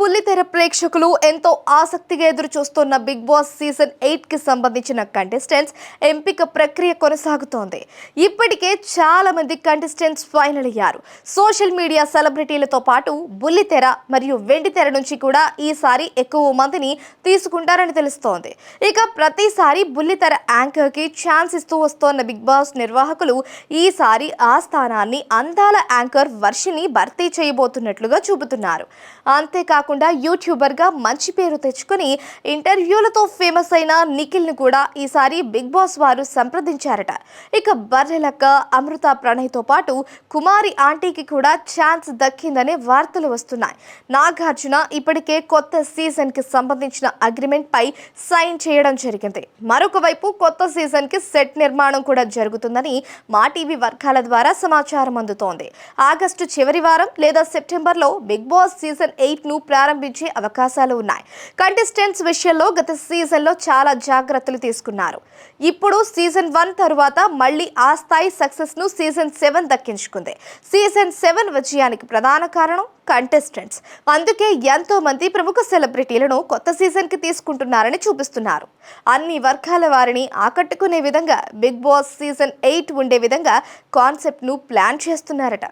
ప్రేక్షకులు ఎంతో ఆసక్తిగా ఎదురు చూస్తున్న బిగ్ బాస్ సీజన్ ఎయిట్కి సంబంధించిన కంటెస్టెంట్స్ ఎంపిక ప్రక్రియ కొనసాగుతోంది. ఇప్పటికే చాలా మంది కంటెస్టెంట్స్ ఫైనల్ అయ్యారు. సోషల్ మీడియా సెలబ్రిటీలతో పాటు బుల్లితెర మరియు వెండితెర నుంచి కూడా ఈసారి ఎక్కువ మందిని తీసుకుంటారని తెలుస్తోంది. ఇక ప్రతిసారి బుల్లితెర యాంకర్కి ఛాన్స్ ఇస్తూ వస్తోన్న బిగ్ బాస్ నిర్వాహకులు ఈసారి ఆ స్థానాన్ని అందాల యాంకర్ వర్షిని భర్తీ చేయబోతున్నట్లుగా చూపుతున్నారు. అంతేకాకుండా యూట్యూబర్గా మంచి పేరు తెచ్చుకుని ఇంటర్వ్యూలతో ఫేమస్ అయిన నిఖిల్ను కూడా ఈసారి బిగ్ బాస్ వారు సంప్రదించారట. ఇక బర్రెలక్క అమృత ప్రణయ్తో పాటు కుమారి ఆంటీకి కూడా ఛాన్స్ దక్కిందనే వార్తలు వస్తున్నాయి. నాగార్జున ఇప్పటికే కొత్త సీజన్కి సంబంధించిన అగ్రిమెంట్ పై సైన్ చేయడం జరిగింది. మరొక వైపు కొత్త సీజన్కి సెట్ నిర్మాణం కూడా జరుగుతుందని మా టీవీ వర్గాల ద్వారా సమాచారం అందుతోంది. ఆగస్టు చివరి వారం లేదా సెప్టెంబర్లో బిగ్ బాస్ సీజన్ ఎయిట్ను ప్రారంభించే అవకాశాలు ఉన్నాయి. కంటెస్టెంట్స్ విషయంలో గత సీజన్లో చాలా జాగ్రత్తలు తీసుకున్నారు. ఇప్పుడు సీజన్ వన్ తరువాత మళ్ళీ ఆ స్థాయి సక్సెస్ను సీజన్ సెవెన్ దక్కించుకుంది. సీజన్ సెవెన్ విజయానికి ప్రధాన కారణం కంటెస్టెంట్స్ అందుకే ఎంతో మంది ప్రముఖ సెలబ్రిటీలను కొత్త సీజన్కి తీసుకుంటున్నారని చూపిస్తున్నారు. అన్ని వర్గాల వారిని ఆకట్టుకునే విధంగా బిగ్ బాస్ సీజన్ ఎయిట్ ఉండే విధంగా కాన్సెప్ట్ను ప్లాన్ చేస్తున్నారట.